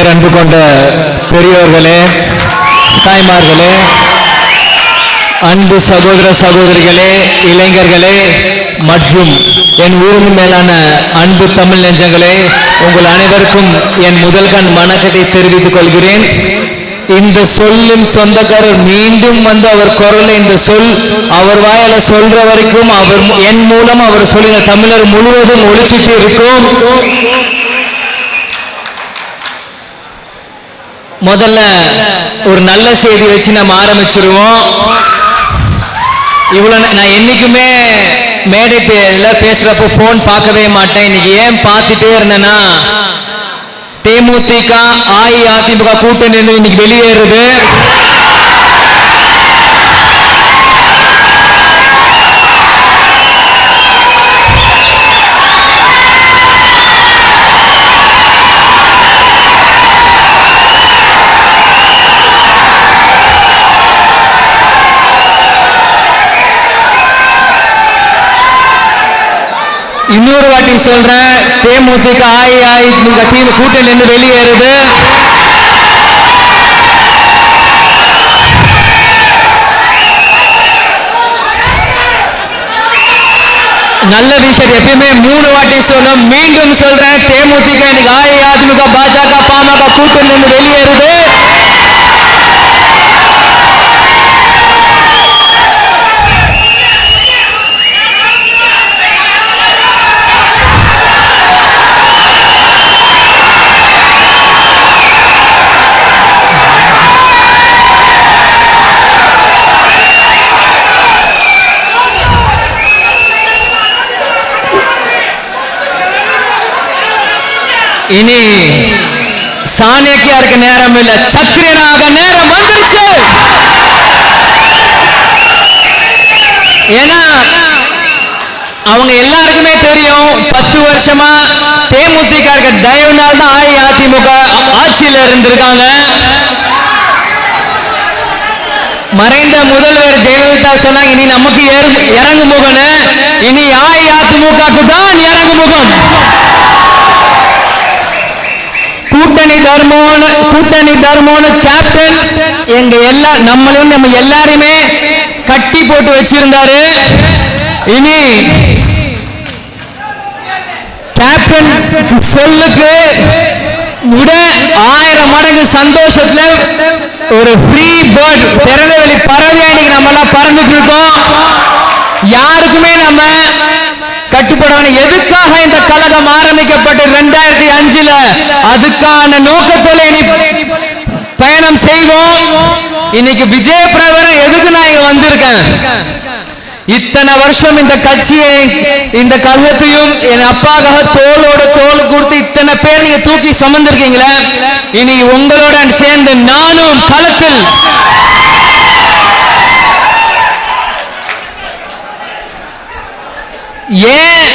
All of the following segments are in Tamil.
பேரன்பு கொண்ட பெரியோர்களே தாய்மார்களே அன்பு சகோதர சகோதரிகளே இளைஞர்களே மற்றும் என் ஊரின் மேலான அன்பு தமிழ் நெஞ்சங்களே உங்கள் அனைவருக்கும் என் முதல் கண் வணக்கத்தை தெரிவித்துக் கொள்கிறேன். இந்த சொல்லின் சொந்தக்காரர் மீண்டும் வந்து அவர் குரல் இந்த சொல் அவர் வாயால சொல்ற வரைக்கும் அவர் என் மூலம் அவர் சொல்லின தமிழர் முழுவதும் ஒழிச்சிட்டு இருக்கும். முதல்ல ஒரு நல்ல செய்தி வச்சு நம்ம ஆரம்பிச்சிருவோம். இவ்வளவு நான் என்னைக்குமே மேடை பே- பேசுறப்போ ஃபோன் பார்க்கவே மாட்டேன். இன்னைக்கு ஏன் பார்த்துட்டே இருந்தேன்னா தேமுதிக அஇஅதிமுக கூட்டணி இன்னைக்கு வெளியேறுது. இன்னொரு வாட்டி சொல்றேன். தேமுதிக அஇஅதிமுக டீம் கூட்டணி இருந்து வெளியேறுது. நல்ல விஷயம் எப்பயுமே மூணு வாட்டி சொல்லும். மீண்டும் சொல்றேன். தேமுதிக இன்னைக்கு அஇஅதிமுக பாஜக பாமக கூட்டணி இருந்து வெளியேறுது. இனி சாணக்கியாருக்கு நேரம் இல்ல. சத்திரியனாக நேரம் வந்துருச்சு. ஏன்னா அவங்க எல்லாருக்குமே தெரியும் பத்து வருஷமா தேமுதிக இருக்க தயவுனால தான் அஇஅதிமுக ஆட்சியில் இருந்திருக்காங்க. மறைந்த முதல்வர் ஜெயலலிதா சொன்னாங்க இனி நமக்கு இறங்கு முகனு இனி அஇஅதிமுக தான் இறங்கு முகம் கூட்டணி தர்மோன்னு கூட்டணி தர்மோன்னு கேப்டன் எங்க எல்லா நம்மளையும் நம்ம எல்லாருமே கட்டி போட்டு வச்சிருந்தாரு. இனி கேப்டன் சொல்லுக்கு விட ஆயிரம் மடங்கு சந்தோஷத்துல ஒரு ஃப்ரீ பேர்ட் திறந்தவெளி பறவை இன்னைக்கு நம்ம எல்லாம் பறந்துட்டு இருக்கோம். யாருக்குமே நம்ம கட்டுப்படவன எதுக்காக இந்த கழகம் ஆரம்பிக்கப்பட்டு ரெண்டாயிரத்தி அஞ்சுல? அதுக்கான நோக்கத்தோட பயணம் செய்வோம். இன்னைக்கு விஜய எதுக்கு நான் இங்க வந்திருக்கேன்? இத்தனை வருஷம் இந்த கட்சியை இந்த கழகத்தையும் என் அப்பாக்காக தோளோட தோல் கொடுத்து இத்தனை பேர் நீங்க தூக்கி சுமந்திருக்கீங்களே? இனி உங்களோட சேர்ந்து நானும் களத்தில் ஏன்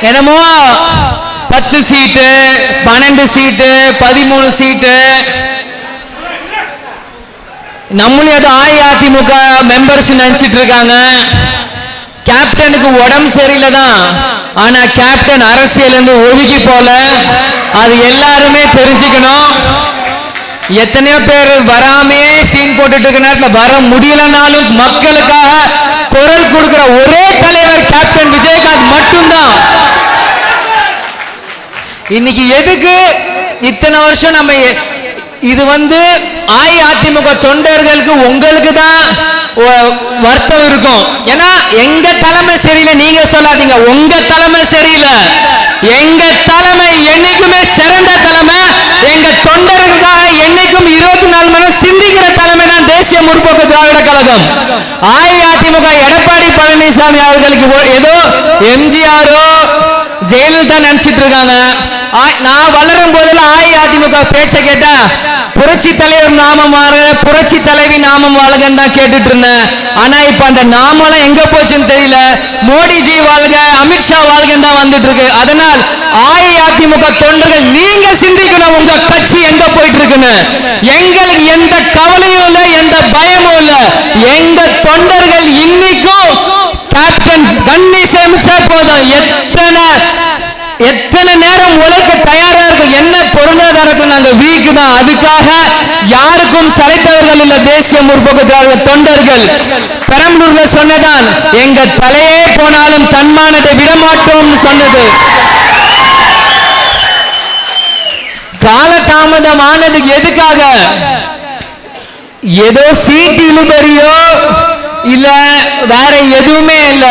என்னமோ பத்து சீட்டு பன்னெண்டு சீட்டு பதிமூணு சீட்டு நம்மளும் ஏதோ அஇஅதிமுக மெம்பர்ஸ் நினைச்சிட்டு இருக்காங்க. கேப்டனுக்கு உடம்பு சரியில்லை தான் ஆனா கேப்டன் அரசியல் இருந்து ஒதுக்கி போல. அது எல்லாருமே தெரிஞ்சுக்கணும் எத்தனையோ பேர் வராமையே சீன் போட்டுட்டு இருக்க நேரத்தில் வர முடியலனாலும் மக்களுக்காக குரல் கொடுக்கிற ஒரே தலைவர் கேப்டன் விஜயகாந்த் மட்டும்தான். இன்னைக்கு எதுக்கு இத்தனை வருஷம் நம்ம இது வந்து அஇஅதிமுக தொண்டர்களுக்கு உங்களுக்கு தான் வருத்தம் இருக்கும். ஏன்னா எங்க தலைமை சரியில்லை நீங்க சொல்லாதீங்க. உங்க தலைமை சரியில்லை. எங்க தலைமை என்னைக்குமே சிறந்த தலைமை எங்க தொண்டர்களுக்காக என்னைக்கும் இருபத்தி நாலு மணி நேரம் தேசிய முற்போக்கு திராவிட கழகம். அஇஅதிமுக எடப்பாடி பழனிசாமி அவர்களுக்கு ஏதோ எம்ஜிஆரோ ஜெயலலிதா நினைச்சிட்டு இருக்காங்க. ஆ- நான் வளரும் போதெல்லாம் அஇஅதிமுக பேச்சை கேட்டா புரட்சி தலைவர் நாமம் மாற புரட்சி தலைவி நாமம் வாழ்கன்னு தான் கேட்டுட்டு இருந்தேன் ஆனா இப்ப அந்த நாமெல்லாம் எங்க போச்சுன்னு தெரியல. மோடிஜி வாழ்க அமித்ஷா வாழ்கன்னு தான் வந்துட்டு இருக்கு அதனால் அஇஅதிமுக தொண்டர்கள் நீங்க சிந்திக்கணும் உங்க கட்சி எங்க போயிட்டு இருக்குன்னு எங்களுக்கு எந்த கவலையும் இல்ல எந்த பயமும் இல்ல. எங்க தொண்டர்கள் இன்னைக்கும் கேப்டன் கண்ணி சேமிச்சா போதும். எத்தனை எத்தனை நேரம் உழைக்க தயாரா இருக்கும் என்ன பொருளாதாரத்தை நாங்க வீக்கு அதுக்காக யாருக்கும் சளைத்தவர்கள் இல்ல. தேசிய முற்போக்கு திராவிட தொண்டர்கள். பெரம்பலூர்ல சொன்னதான் எங்க தலையே போனாலும் தன்மானத்தை விடமாட்டோம்னு சொன்னது. காலதாமதம் ஆனதுக்கு எதுக்காக? ஏதோ சீட்டு இழுபறியோ இல்ல வேற எதுவுமே இல்ல.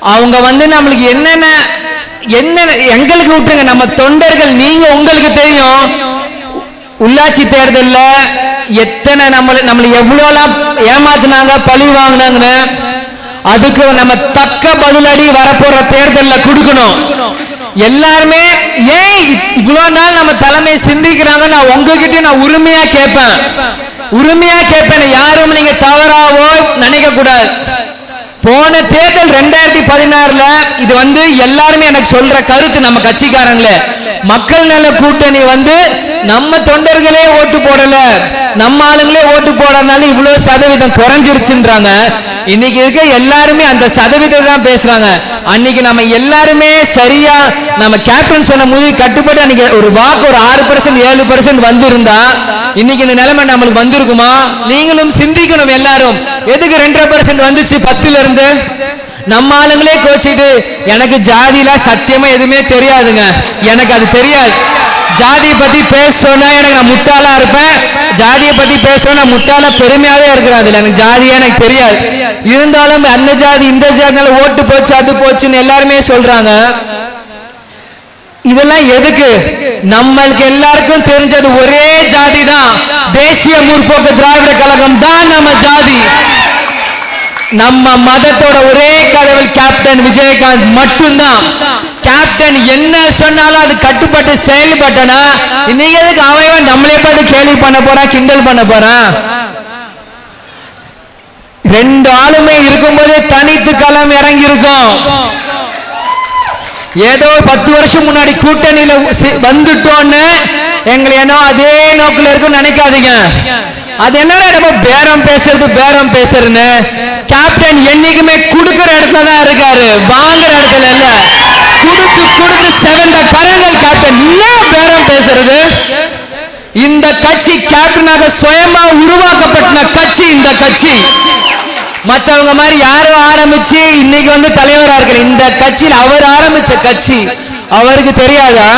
அவங்க வந்து நம்மளுக்கு என்னென்ன என்ன எங்களுக்கு விட்டுருங்க. நம்ம தொண்டர்கள் நீங்க உங்களுக்கு தெரியும். உள்ளாட்சி தேர்தல்ல எத்தனை நம்மள நம்மள எவ்வளோலாம் ஏமாத்தினாங்க பழி வாங்கினாங்கன்னு அதுக்கு நம்ம தக்க பதிலடி வரப்போற தேர்தல்ல கொடுக்கணும். எல்லாருமே ஏன் இவ்வளோ நாள் நம்ம தலைமை சிந்திக்கிறாங்க நான் உங்ககிட்ட நான் உரிமையா கேட்பேன். உரிமையா கேட்பேன். யாரும் நீங்க தவறாவோ நினைக்க கூடாது போன தேர்தல் ரெண்டாயிரத்தி பதினாறுல இது வந்து எல்லாருமே எனக்கு சொல்ற கருத்து நம்ம கட்சிக்காரங்களே. மக்கள் நல கூட்டணி வந்து நம்ம தொண்டர்களே ஓட்டு போடல. நம்ம ஆளுங்களே ஓட்டு போடறதுனால இவ்வளவு சதவீதம் குறைஞ்சிருச்சுன்றாங்க. இன்னைக்கு இருக்க எல்லாருமே அந்த சதவீதம் தான் பேசுறாங்க. அன்னைக்கு நம்ம எல்லாருமே சரியா நம்ம கேப்டன் சொன்ன போது கட்டுப்பட்டு அன்னைக்கு ஒரு வாக்கு ஒரு ஆறு பர்சன்ட் ஏழு பர்சன்ட் வந்திருந்தா இன்னைக்கு இந்த நிலைமை நம்மளுக்கு வந்திருக்குமா? நீங்களும் சிந்திக்கணும் எல்லாரும். எதுக்கு ரெண்டரை பர்சன்ட் வந்துச்சு பத்துல இருந்து? நம்ம ஆளுங்களே கோச்சிட்டு எனக்கு ஜாதிலாம் சத்தியமா எதுவுமே தெரியாதுங்க. எனக்கு அது தெரியாது. ஜாதியை பத்தி பேச சொன்னா எனக்கு நான் முட்டாளா இருப்பேன். ஜாதியை பத்தி பேச நான் முட்டாளா பெருமையாவே இருக்கிறேன் அதுல. எனக்கு ஜாதியே எனக்கு தெரியாது. இருந்தாலும் அந்த ஜாதி இந்த ஜாதினால ஓட்டு போச்சு அது போச்சுன்னு எல்லாருமே சொல்றாங்க. இதெல்லாம் எதுக்கு? நம்மளுக்கு எல்லாருக்கும் தெரிஞ்சது ஒரே ஜாதி தான் தேசிய முற்போக்கு திராவிட கழகம் தான் நம்ம ஜாதி. நம்ம மதத்தோட ஒரே கடவுள் கேப்டன் விஜயகாந்த் மட்டும்தான். கேப்டன் என்ன சொன்னாலும் அது கட்டுப்பட்டு செயல்பட்டனா? இன்னைக்கு எதுக்கு அவன் நம்மளே பார்த்து கேள்வி பண்ண போறான் கிண்டல் பண்ண போறான்? ரெண்டு ஆளுமே இருக்கும்போதே தனித்து களம் இறங்கி இருக்கும் ஏதோ பத்து வருஷம் முன்னாடி கூட்டணியில வந்துட்டோன்னு எங்களை ஏனோ அதே நோக்கில் இருக்கும் நினைக்காதீங்க. அது என்னடா நம்ம பேரம் பேசுறது பேரம் பேசுறதுன்னு? கேப்டன் என்னைக்குமே குடுக்கிற இடத்துல தான் இருக்காரு. வாங்குற இடத்துல இல்ல. கொடுத்து கொடுத்து செவந்த கரங்கள் கேப்டன் இன்னும் பேரம் பேசுறது? இந்த கட்சி கேப்டனாக சுயமா உருவாக்கப்பட்ட கட்சி இந்த கட்சி. மத்தவங்க மாதிரி யாரும் ஆரம்பிச்சு இன்னைக்கு வந்து தலைவரா இருக்கல. இந்த கட்சியில் அவர் ஆரம்பிச்ச கட்சி. அவருக்கு தெரியாதா?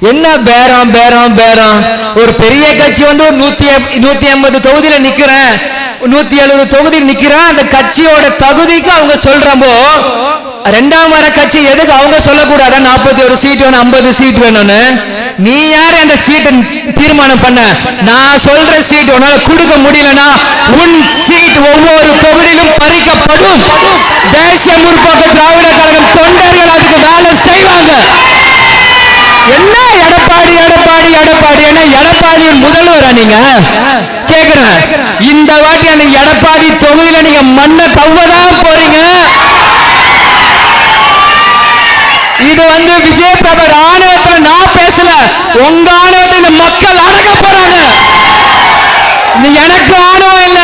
என்ன பேரம் பேரம் பேரம்? ஒரு பெரிய கட்சி வந்து ஒரு நூத்தி எப்- நூத்தி ஐம்பது தொகுதியில நிக்கிறேன். நூத்தி எழுபது தொகுதியில் நிக்கிறேன். அந்த கட்சியோட தகுதிக்கு அவங்க சொல்றப்போ ரெண்டாம் வர கட்சி எதுக்கு அவங்க சொல்லக்கூடாதா? நாற்பத்தி ஒரு சீட் வேணும் ஐம்பது சீட் வேணும்னு. நீ யாரு அந்த சீட்டை தீர்மானம் பண்ண? நான் சொல்ற சீட் உன்னால கொடுக்க முடியலனா உன் சீட் ஒவ்வொரு தொகுதியிலும் பறிக்கப்படும். தேசிய முற்போக்கு திராவிட கழகம் தொண்டர்கள் அதுக்கு வேலை செய்வாங்க. என்ன எடப்பாடி எடப்பாடி எடப்பாடி என்ன எடப்பாடியின் முதல்வரா நீங்க? கேக்குறேன். இந்த வாட்டி அந்த எடப்பாடி தொகுதியில நீங்க மண்ணை கவ்வதான் போறீங்க? இது வந்து விஜய் பிரபர் ஆணவத்துல நான் பேசல. உங்க ஆணவத்தை மக்கள் அடக்க போறாங்க. நீ எனக்கு ஆணவம் இல்ல.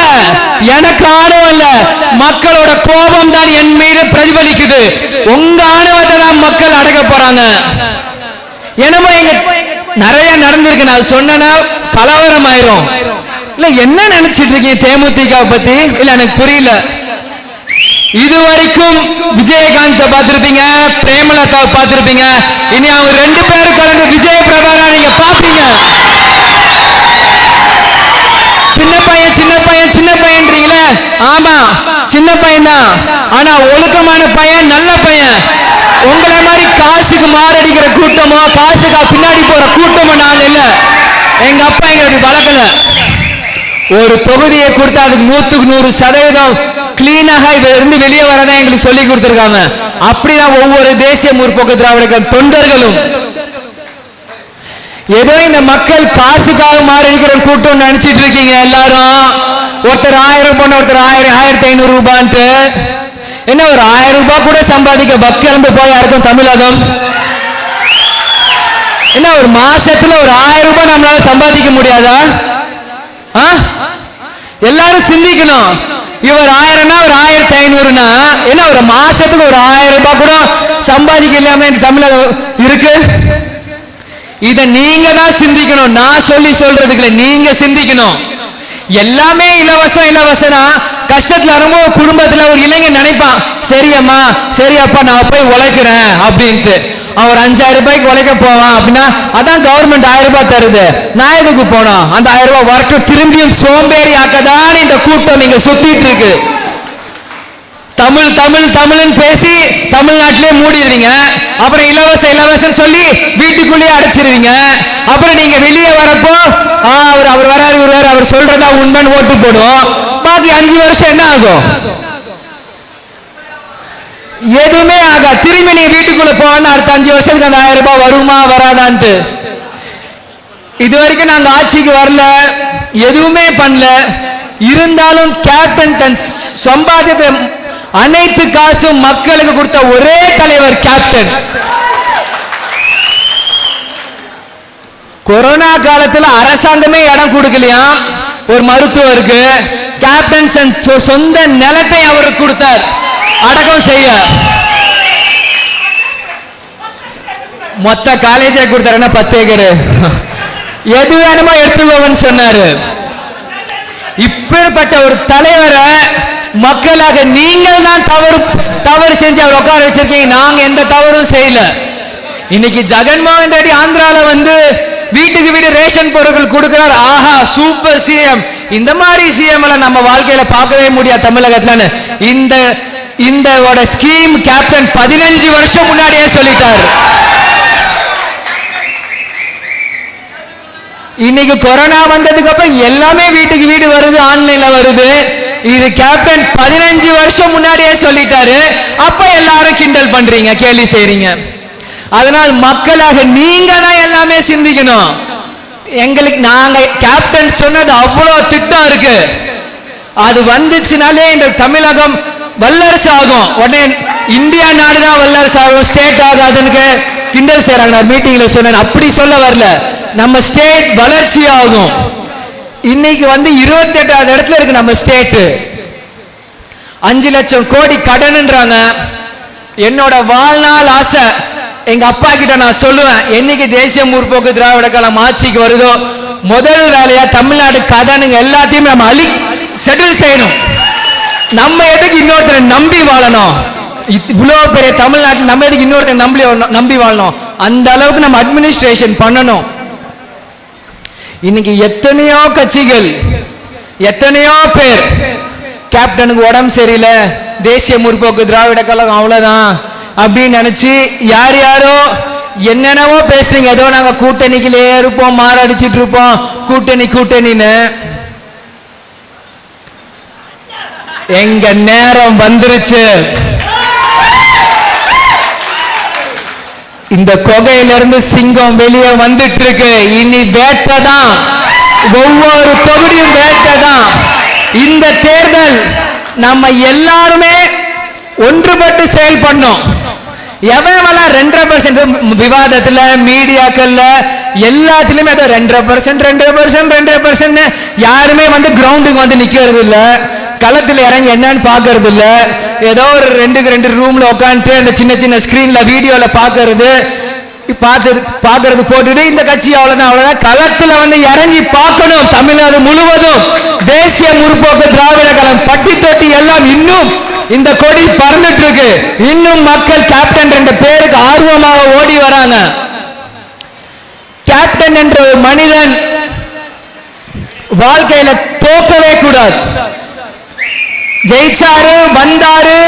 எனக்கு ஆணவம் இல்ல. மக்களோட கோபம் தான் என் மீது பிரதிபலிக்குது. உங்க ஆணவத்தை தான் மக்கள் அடக்க போறாங்க. என்னமோ நிறைய நடந்திருக்கு. நான் சொன்னா கலவரம் ஆயிரும் இல்ல என்ன நினைச்சிட்டு இருக்கீங்க தேமுதிக பத்தி? இல்ல எனக்கு புரியல. இது வரைக்கும் விஜயகாந்த பார்த்திருப்பீங்க பிரேமலதா பார்த்திருப்பீங்க. இனி அவங்க ரெண்டு பேரும் கலந்து விஜய பிரபாரா நீங்க பாப்பீங்க சின்ன பையன் சின்ன பையன் சின்ன பையன்றீங்களே? ஆமா சின்ன பையன் தான் ஆனா ஒழுக்கமான பையன் நல்ல பையன். உங்களை மாதிரி காசுக்கு மாரடிக்கிற கூட்டமோ காசுக்கா பின்னாடி போற கூட்டமோ நாங்க இல்ல. எங்க அப்பா எங்களுக்கு வளர்க்கல. ஒரு தொகுதியை கொடுத்தா அதுக்கு நூத்துக்கு நூறு சதவீதம் கிளீனாக இதுல இருந்து வெளியே வரதான் எங்களுக்கு சொல்லி கொடுத்துருக்காங்க. அப்படிதான் ஒவ்வொரு தேசிய முற்போக்கு திராவிட தொண்டர்களும். ஏதோ இந்த மக்கள் காசுக்காக மாறிக்கிற கூட்டம் நினைச்சிட்டு இருக்கீங்க எல்லாரும். ஒருத்தர் ஆயிரம் பொண்ணு ஒருத்தர் ஆயிரம் ஆயிரத்தி ஐநூறு ரூபான்ட்டு. என்ன ஒரு ஆயிரம் ரூபாய் கூட சம்பாதிக்க வக்கிழந்து போய் அர்த்தம் தமிழகம் என்ன ஒரு மாசத்துல ஒரு ஆயிரம் ரூபாய் நம்மளால சம்பாதிக்க முடியாதா? ஆ? எல்லாரும் சிந்திக்கணும். இவர் ஆயிரம்னா ஒரு ஆயிரத்தி ஐநூறுனா என்ன ஒரு மாசத்துக்கு ஒரு ஆயிரம் ரூபாய் கூட சம்பாதிக்க இல்லாம இந்த தமிழகம் இருக்கு? இத நீங்க தான் சிந்திக்கணும். நான் சொல்லி சொல்றதுக்கு நீங்க சிந்திக்கணும். எல்லாமே இலவசம் இலவசனா கஷ்டத்துல வரும்போது குடும்பத்துல ஒரு இளைஞன் நினைப்பான் சரியம்மா சரியப்பா நான் போய் உழைக்கிறேன் அப்படின்ட்டு. அவர் அஞ்சாயிரம் ரூபாய்க்கு உழைக்க போவான் அப்படின்னா அதான் கவர்மெண்ட் ஆயிரம் ரூபாய் தருது. நான் எதுக்கு போனோம்? அந்த ஆயிரம் ரூபாய் ஒர்க்கு திரும்பியும் சோம்பேறி ஆக்கதான் இந்த கூட்டம் நீங்க சுத்திட்டு இருக்கு. தமிழ் தமிழ் தமிழ்னு பேசி தமிழ்நாட்டிலே மூடிடுவீங்க அப்புறம் இலவசம் இலவசம் சொல்லி வீட்டுக்குள்ளேயே அடைச்சிருவீங்க. அப்புறம் நீங்க வெளியே வரப்போ ஆ அவர் அவர் வராரு இவர் அவர் சொல்றதா உண்மைன்னு ஓட்டு போடுவோம். பாக்கி அஞ்சு வருஷம் என்ன ஆகும்? எதுவுமே ஆகா திரும்பி நீ வீட்டுக்குள்ள போவேன்னு அடுத்த அஞ்சு வருஷத்துக்கு அந்த ஆயிரம் ரூபாய் வருமா வராதான்ட்டு. இது வரைக்கும் நாங்க ஆட்சிக்கு வரல. எதுவுமே பண்ணல. இருந்தாலும் கேப்டன் தன் சம்பாதியத்தை அனைத்து காசும் மக்களுக்கு கொடுத்த ஒரே தலைவர் கேப்டன் கொரோனா காலத்துல அரசாங்கமே இடம் கொடுக்கலையா? ஒரு மருத்துவருக்கு. கேப்டன் சொ- சொந்த நிலத்தை அவருக்கு கொடுத்தார். அடக்கம் செய்ய மொத்த காலேஜே கொடுத்தாருன்னா பத்து ஏக்கர்? எது வேணுமோ எடுத்துக்கோங்கன்னு சொன்னாரு. இப்பேற்பட்ட ஒரு தலைவரை மக்களாக நீங்கள் தான் தவறு தவறு செஞ்சு அவர் உட்கார வச்சிருக்கீங்க. நாங்க எந்த தவறும் செய்யல. இன்னைக்கு ஜெகன்மோகன் ரெட்டி ஆந்திரால வந்து வீட்டுக்கு வீடு ரேஷன் பொருட்கள் கொடுக்கிறார். ஆஹா சூப்பர் சிஎம். இந்த மாதிரி சிஎம் எல்லாம் நம்ம வாழ்க்கையில பார்க்கவே முடியாது தமிழகத்துலன்னு. இந்த இந்த ஸ்கீம் கேப்டன் பதினஞ்சு வருஷம் முன்னாடியே சொல்லிட்டார். இன்னைக்கு கொரோனா வந்ததுக்கு அப்புறம் எல்லாமே வீட்டுக்கு வீடு வருது ஆன்லைன்ல வருது. இது கேப்டன் பதினஞ்சு வருஷம் முன்னாடியே சொல்லிட்டாரு. அப்ப எல்லாரும் கிண்டல் பண்றீங்க கேள்வி செய்றீங்க. அதனால் மக்களாக நீங்க தான் எல்லாமே சிந்திக்கணும். எங்களுக்கு நாங்க கேப்டன் சொன்னது அவ்வளவு திட்டம் இருக்கு. அது வந்துச்சுனாலே இந்த தமிழகம் வல்லரசு ஆகும். உடனே இந்தியா நாடு தான் வல்லரசு ஆகும். ஸ்டேட் ஆகாதுன்னு கிண்டல் செய்யறாங்க நான் மீட்டிங்ல சொன்னேன். அப்படி சொல்ல வரல. நம்ம ஸ்டேட் வளர்ச்சி ஆகும் இன்னைக்கு வந்து இருபத்தி எட்டாவது இடத்துல இருக்கு நம்ம ஸ்டேட்டு. அஞ்சு லட்சம் கோடி கடன்ன்றாங்க. என்னோட வாழ்நாள் ஆசை. எங்க அப்பா கிட்ட நான் சொல்லுவேன் என்னைக்கு தேசிய முற்போக்கு திராவிட கழகம் ஆட்சிக்கு வருதோ முதல் வேலையா தமிழ்நாடு கடனுங்க எல்லாத்தையுமே நம்ம அழி செட்டில் செய்யணும். நம்ம எதுக்கு இன்னொருத்தரை நம்பி வாழணும்? இத்- இவ்வளவு பெரிய தமிழ்நாட்டில் நம்ம எதுக்கு இன்னொருத்தரை நம்பி நம்பி வாழணும்? அந்த அளவுக்கு நம்ம அட்மினிஸ்ட்ரேஷன் பண்ணணும். இன்னைக்கு எத்தனையோ கட்சிகள் எத்தனையோ பேர் கேப்டனுக்கு உடம்பு சரியில்லை தேசிய முற்போக்கு திராவிட கழகம் அவ்வளவுதான் அப்படின்னு நினைச்சு யார் யாரோ என்னென்னவோ பேசுறீங்க. ஏதோ நாங்க கூட்டணிக்குள்ளே இருப்போம் மாரடிச்சிட்டு இருப்போம். கூட்டணி கூட்டணின்னு. எங்க நேரம் வந்துருச்சு. இந்த குகையிலிருந்து சிங்கம் வெளியே வந்துட்டு இருக்கு இனி வேட்டை தான் ஒவ்வொரு தொகுதியும் வேட்டை தான் இந்த தேர்தல் நம்ம எல்லாருமே ஒன்றுபட்டு செயல்படணும். எவன் ரெண்டரை பர்சன்ட் விவாதத்துல மீடியாக்கள்ல எல்லாத்துலயுமே ஏதோ ரெண்டரை பர்சன்ட் ரெண்டரை பர்சன்ட் ரெண்டரை பர்சன்ட் யாருமே வந்து கிரவுண்டுக்கு வந்து நிக்கிறது இல்ல களத்துல இறங்கி என்னன்னு பாக்குறது இல்லை ஏதோ ஒரு ரெண்டுக்கு ரெண்டு ரூம்ல உட்காந்துட்டு அந்த சின்ன சின்ன ஸ்கிரீன்ல வீடியோல பாக்குறது பார்த்து பாக்குறது போட்டுட்டு இந்த கட்சி அவ்வளவுதான் அவ்வளவுதான். களத்துல வந்து இறங்கி பார்க்கணும் தமிழ்நாடு முழுவதும். தேசிய முற்போக்கு திராவிட கழகம் பட்டி தொட்டி எல்லாம் இன்னும் இந்த கொடி பறந்துட்டு இருக்கு இன்னும் மக்கள் கேப்டன் என்ற பேருக்கு ஆர்வமாக ஓடி வராங்க. கேப்டன் என்ற ஒரு மனிதன் வாழ்க்கையில தோக்கவே கூடாது. ஜெயிச்சாரு வந்தாரு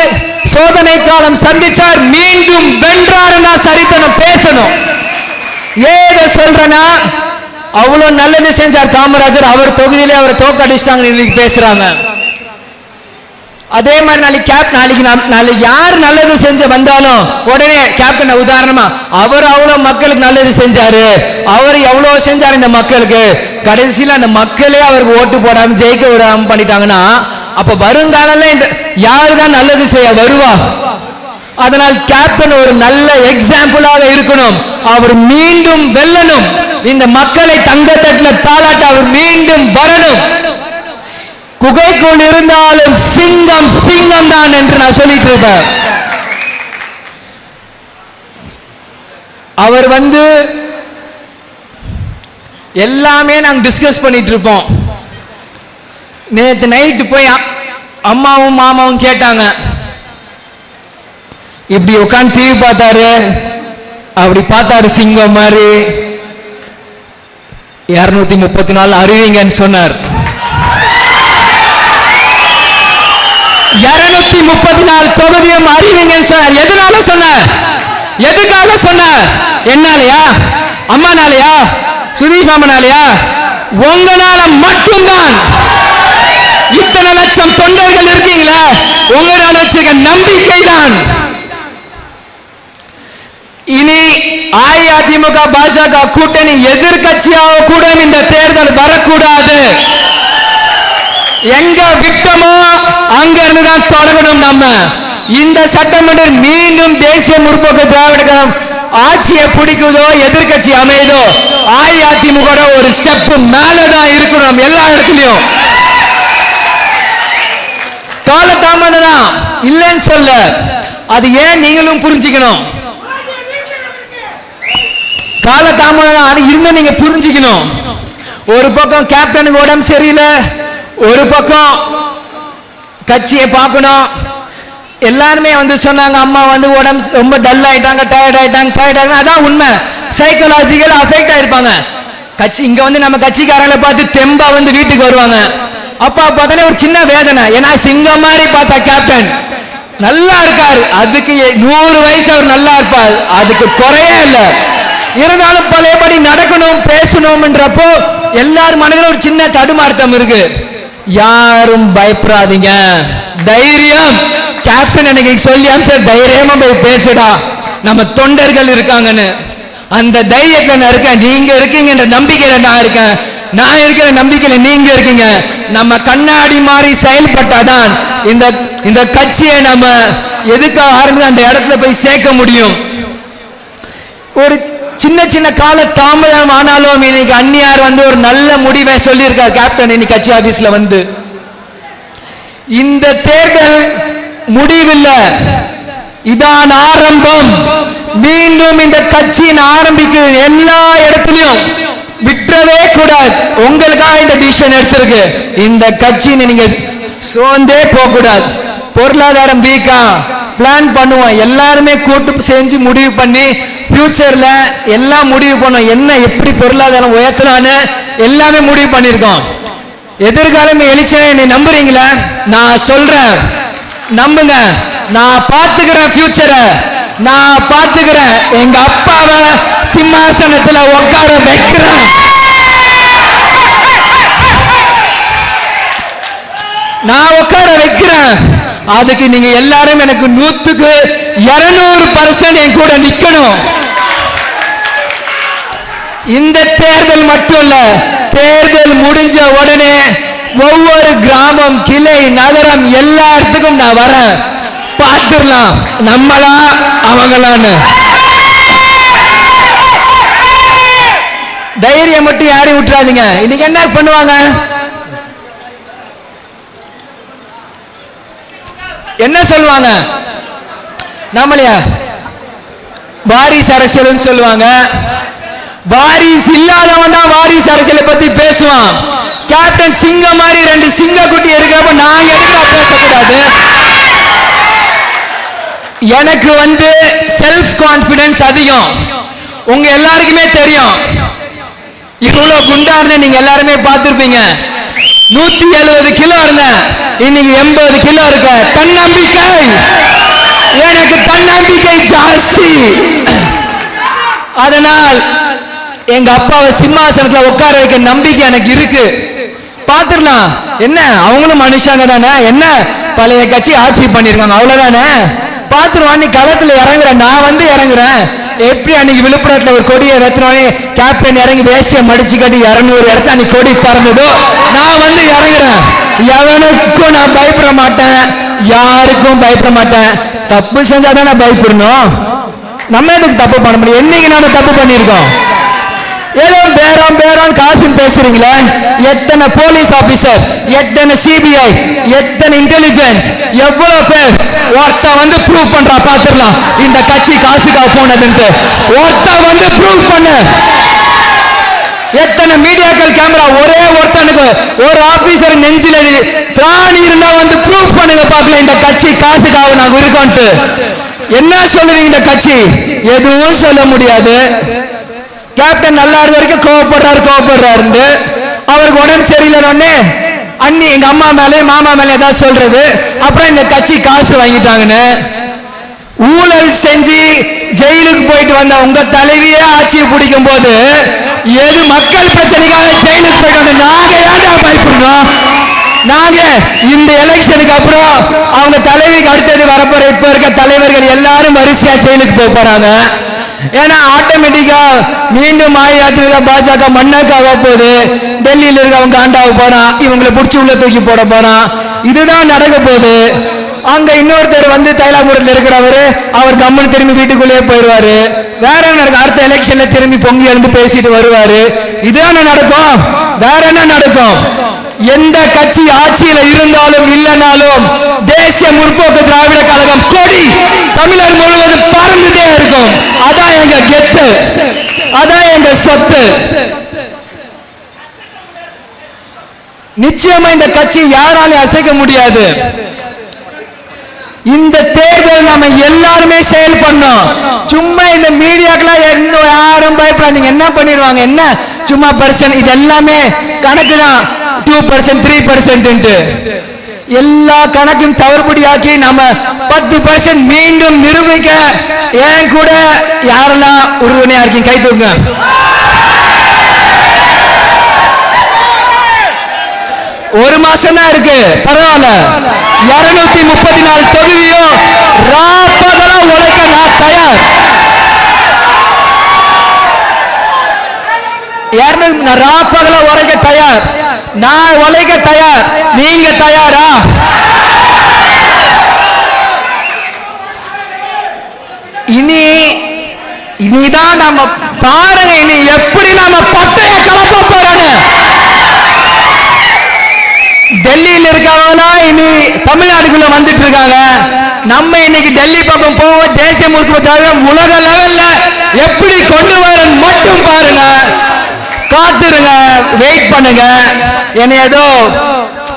சோதனை காலம் சந்திச்சார் மீண்டும் வென்றாருன்னா சரித்தனம் பேசணும். ஏத சொல்றேன்னா அவ்வளவு நல்லது செஞ்சார் காமராஜர் அவர் தொகுதியிலே அவர் தோக்கடிச்சிட்டாங்க இன்னைக்கு பேசுறாங்க. அதே மாதிரி நாளைக்கு கேப் நாளைக்கு நாளைக்கு யார் நல்லது செஞ்சு வந்தாலும் உடனே கேப்டன் உதாரணமா அவர் அவ்வளவு மக்களுக்கு நல்லது செஞ்சாரு அவர் எவ்வளவு செஞ்சாரு இந்த மக்களுக்கு? கடைசியில் அந்த மக்களே அவருக்கு ஓட்டு போடாம ஜெயிக்க விடாம பண்ணிட்டாங்கன்னா அப்ப வருங்காலம்ல இந்த யாருதான் நல்லது செய்ய வருவா? அதனால் கேப்டன் ஒரு நல்ல எக்ஸாம்பிளாக இருக்கணும். அவர் மீண்டும் வெல்லணும். இந்த மக்களை தங்கத்தட்டுல தாளாட்ட அவர் மீண்டும் வரணும். குகைக்குள் இருந்தாலும் சிங்கம் சிங்கம் தான் என்று நான் சொல்லிட்டு இருப்பேன். அவர் வந்து எல்லாமே நாங்கள் டிஸ்கஸ் பண்ணிட்டு இருப்போம். நேற்று நைட்டு போய் அம்மாவும் மாமாவும் கேட்டாங்க. இப்படி உட்காந்து டிவி பார்த்தாரு. அப்படி பார்த்தாரு சிங்கம் மாதிரி. இருநூத்தி முப்பத்தி நாலு அறிவிங்கன்னு சொன்னார். இருநூத்தி முப்பத்தி நாலு தொகுதியும் அறிவிங்கன்னு சொன்னார். எதனால சொன்னார். எதுக்காக சொன்னார். என்னாலயா? அம்மானாலயா? சுதீஷ் மாமனாலயா உங்களால மட்டும்தான். இத்தனை லட்சம் தொண்டர்கள் இருக்கீங்களா? உங்களோட வச்சிருக்க நம்பிக்கை தான் இனி அஇஅதிமுக பாஜக கூட்டணி எதிர்கட்சியாக கூட இந்த தேர்தல் வரக்கூடாது. எங்க விட்டமோ அங்க இருந்துதான் தொடங்கணும் நம்ம. இந்த சட்டமன்றம் மீண்டும் தேசிய முற்போக்கு திராவிட கழகம் ஆட்சியை பிடிக்குதோ எதிர்க்கட்சி அமையுதோ அஇஅதிமுக ஒரு ஸ்டெப் மேலதான் இருக்கணும் எல்லா இடத்துலயும். காலதாமதம் தான் இல்லைன்னு சொல்ல. அது ஏன் நீங்களும் புரிஞ்சுக்கணும்? காலதாமதம் தான் அது இருந்தும் நீங்க புரிஞ்சுக்கணும். ஒரு பக்கம் கேப்டனுக்கு உடம்பு சரியில்லை ஒரு பக்கம் கட்சியை பார்க்கணும். எல்லாருமே வந்து சொன்னாங்க அம்மா வந்து உடம்பு ரொம்ப டல் ஆயிட்டாங்க டயர்ட் ஆயிட்டாங்க டயர்ட் ஆயிட்டாங்க. அதான் உண்மை. சைக்கலாஜிக்கல் அஃபெக்ட் ஆயிருப்பாங்க. கட்சி இங்க வந்து நம்ம கட்சிக்காரங்களை பார்த்து தெம்பா வந்து வீட்டுக்கு வருவாங்க. அப்பா பார்த்தாலே ஒரு சின்ன வேதனை. ஏன்னா சிங்கம் மாதிரி பார்த்தா கேப்டன் நல்லா இருக்காரு. அதுக்கு எ- நூறு வயசு அவர் நல்லா இருப்பார். அதுக்கு குறையே இல்லை. இருந்தாலும் பழையபடி நடக்கணும் பேசணும்ன்றப்போ எல்லார் மனதிலும் ஒரு சின்ன தடுமாற்றம் இருக்கு. யாரும் பயப்படாதீங்க. தைரியம். கேப்டன் எனக்கு சொல்லி அமைச்சர் தைரியமா போய் பேசுடா. நம்ம தொண்டர்கள் இருக்காங்கன்னு. அந்த தைரியத்துல நான் இருக்கேன். நீங்க இருக்கீங்கன்ற நம்பிக்கையில நான் இருக்கேன். நான் இருக்கிற நம்பிக்கையில நீங்க இருக்கீங்க. நம்ம கண்ணாடி மாதிரி செயல்பட்டாதான் இந்த இந்த கட்சியை நம்ம எதுக்காக ஆரம்பிச்சு அந்த இடத்துல போய் சேர்க்க முடியும். ஒரு சின்ன சின்ன கால தாமதம் ஆனாலும் இன்னைக்கு அந்நியார் வந்து ஒரு நல்ல முடிவை சொல்லியிருக்கார் கேப்டன் இன்னைக்கு கட்சி ஆபீஸ்ல வந்து. இந்த தேர்தல் முடிவில்லை. இதான் ஆரம்பம். மீண்டும் இந்த கட்சியின் ஆரம்பிக்கு எல்லா இடத்துலையும் விட்டுறவே கூடாது. உங்களுக்காக இந்த டிசிஷன் எடுத்திருக்கு. இந்த கட்சின்னு நீங்க சோர்ந்தே போக கூடாது பொருளாதாரம் வீக்கா பிளான் பண்ணுவோம். எல்லாருமே கூட்டு செஞ்சு முடிவு பண்ணி ஃபியூச்சர்ல எல்லாம் முடிவு பண்ணோம். என்ன எப்படி பொருளாதாரம் உயர்த்தலான்னு எல்லாமே முடிவு பண்ணியிருக்கோம். எதிர்காலம் எழுச்சியை நீ நம்புறீங்களா? நான் சொல்றேன். நம்புங்க. நான் பாத்துக்கிறேன் ஃபியூச்சரை நான் பாத்துக்கிறேன் எங்க அப்பாவை சிம்மாசனத்துல உட்கார வைக்கிறேன். நான் உட்கார வைக்கிறேன். அதுக்கு நீங்க எல்லாரும் எனக்கு நூத்துக்கு இருநூறு பர்சன்ட் என் கூட நிக்கணும். இந்த தேர்தல் மட்டும் இல்ல தேர்தல் முடிஞ்ச உடனே ஒவ்வொரு கிராமம் கிளை நகரம் எல்லா இடத்துக்கும் நான் வரேன். பார்த்துடலாம் நம்மளா அவங்களான்னு. தைரியம் மட்டும் யாரையும் விட்டுறாதீங்க. இன்னைக்கு என்ன பண்ணுவாங்க? என்ன சொல்லுவாங்க? நம்மளையா வாரிசு அரசியல் சொல்லுவாங்க. வாரிசு இல்லாதவன் தான் வாரிசு அரசியலை பத்தி பேசுவான். கேப்டன் சிங்கம் மாதிரி ரெண்டு சிங்க குட்டி இருக்கிறப்ப நாங்க எதுக்கு பேசக்கூடாது எனக்கு வந்து செல்ஃப் கான்பிடன்ஸ் அதிகம். உங்க எல்லாருக்குமே தெரியும். இவ்வளவு குண்டா இருந்தேன் நீங்க எல்லாருமே பார்த்திருப்பீங்க. நூத்தி எழுபது கிலோ இருந்தேன். இன்னைக்கு எண்பது கிலோ இருக்க. தன்னம்பிக்கை. எனக்கு தன்னம்பிக்கை ஜாஸ்தி. அதனால் எங்க அப்பாவை சிம்மாசனத்துல உட்கார வைக்க நம்பிக்கை எனக்கு இருக்கு. பாத்துடலாம் என்ன? அவங்களும் மனுஷாங்க தானே? என்ன? பழைய கட்சி ஆட்சி பண்ணிருக்காங்க அவ்வளவுதானே? பாத்துருவான் நீ களத்துல இறங்குற நான் வந்து இறங்குறேன். எப்படி அன்னைக்கு விழுப்புரத்துல ஒரு கொடியை ஏற்றினோடனே கேப்டன் இறங்கி வேசிய மடிச்சு கட்டி இரநூறு இடத்த அன்னைக்கு கொடி பறந்ததோ நான் வந்து இறங்குறேன். எவனுக்கும் நான் பயப்பட மாட்டேன். யாருக்கும் பயப்பட மாட்டேன். தப்பு செஞ்சாதான் நான் பயப்படணும். நம்ம எதுக்கு தப்பு பண்ண முடியும்? என்னைக்கு நாம தப்பு பண்ணியிருக்கோம்? ஏதோ பேரம் பேரம் காசுன்னு பேசுறீங்களே? எத்தனை போலீஸ் ஆபீசர் எத்தனை சிபிஐ எத்தனை இன்டெலிஜென்ஸ் எவ்வளவு பேர் ஒருத்த வந்து ப்ரூவ் பண்றா பாத்துடலாம் இந்த கட்சி காசுக்காக போனதுன்ட்டு. ஒருத்த வந்து ப்ரூவ் பண்ண. எத்தனை மீடியாக்கள் கேமரா ஒரே ஒருத்தனுக்கு ஒரு ஆபீசர் நெஞ்சில திராணி இருந்தா வந்து ப்ரூஃப் பண்ணுங்க பார்க்கலாம் இந்த கட்சி காசுக்காக நாங்க இருக்கோம்ட்டு என்ன சொல்லுவீங்க இந்த கட்சி? எதுவும் சொல்ல முடியாது. கேப்டன் நல்லா இருந்த வரைக்கும் கோவப்படுறாரு கோவப்படுறாரு. அவருக்கு உடம்பு சரியில்லைன்னு அண்ணி எங்க அம்மா மேலே மாமா மேலே ஏதாவது சொல்றது? அப்புறம் இந்த கட்சி காசு வாங்கிட்டாங்கன்னு. ஊழல் செஞ்சு ஜெயிலுக்கு போயிட்டு வந்த உங்க தலைவியே ஆட்சியை பிடிக்கும் போது எது மக்கள் பிரச்சனைக்காக ஜெயிலுக்கு போயிட்டு வந்த நாங்க ஏன்டா பயப்படணும் நாங்க இந்த எலெக்ஷனுக்கு அப்புறம் அவங்க தலைவிக்கு அடுத்தது வரப்போற இப்ப இருக்க தலைவர்கள் எல்லாரும் வரிசையா ஜெயிலுக்கு போக போறாங்க. ஏன்னா ஆட்டோமேட்டிக்கா மீண்டும் அஇஅதிமுக பாஜக மண்ணாக்காக போகுது. டெல்லியில இருக்கவங்க காண்டாக போறான் இவங்களை பிடிச்சி உள்ள தூக்கி போட போறான் இதுதான் நடக்க போகுது. அங்க இன்னொருத்தர் வந்து தைலாபுரத்துல இருக்கிறவரு அவர் கம்மன் திரும்பி வீட்டுக்குள்ளேயே போயிடுவாரு. வேற என்ன நடக்கும்? அடுத்த எலெக்ஷன்ல திரும்பி பொங்கி எழுந்து பேசிட்டு வருவாரு. இதுதானே நடக்கும்? வேற என்ன நடக்கும்? எந்த கட்சி ஆட்சியில இருந்தாலும் இல்லைனாலும் தேசிய முற்போக்கு திராவிட கழகம் கொடி தமிழர் முழுவதும் பறந்துட்டே இருக்கும். அதான் எங்க கெத்து. அதான் எங்க சொத்து. நிச்சயமா இந்த கட்சி யாராலையும் அசைக்க முடியாது. இந்த தேர்தல் நம்ம எல்லாருமே செயல் பண்ணோம். சும்மா இந்த மீடியாக்கெல்லாம் என்ன யாரும் பயப்படாதீங்க. என்ன பண்ணிடுவாங்க? என்ன? சும்மா பர்சன் இது எல்லாமே கணக்கு தான். டூ பர்சன்ட் த்ரீ பர்சன்ட் எல்லா கணக்கும் தவறுபடியாக்கி நம்ம பத்து பர்சன்ட் மீண்டும் நிரூபிக்க ஏன் கூட யாரெல்லாம் உறுதுணையா இருக்கீங்க? கை தூங்க ஒரு மாசம் தான் இருக்கு. பரவாயில்ல. இருநூத்தி முப்பத்தி நாலு தொகுதியும் ராப்பகலா உழைக்க நான் தயார். இருநூத்தி நான் ராப்பகலா உழைக்க தயார். நான் உழைக்க தயார். நீங்க தயாரா? இனி இனிதான் நம்ம பாருங்க இனி எப்படி நம்ம பட்டைய கலப்ப போறோன்னு டெல்லியில இருக்கவனா இனி தமிழ்நாடுக்குள்ள வந்துட்டு இருக்காங்க. நம்ம இன்னைக்கு டெல்லி பக்கம் போக தேசிய முற்போக்கு உலக லெவல்ல எப்படி கொண்டு வரன்னு மட்டும் பாருங்க. காத்துருங்க வெயிட் பண்ணுங்க. என்ன ஏதோ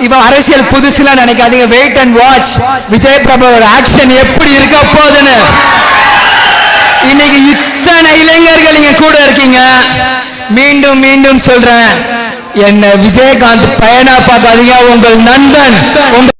இப்ப அரசியல் புதுசுல நினைக்காதீங்க. வெயிட் அண்ட் வாட்ச் விஜய் பிரபாவோட ஆக்ஷன் எப்படி இருக்க போகுதுன்னு. இன்னைக்கு இத்தனை இளைஞர்கள் நீங்க கூட இருக்கீங்க. மீண்டும் மீண்டும் சொல்றேன். என்ன விஜயகாந்த் பயனா பார்க்காதீங்க. உங்கள் நண்பன் உங்க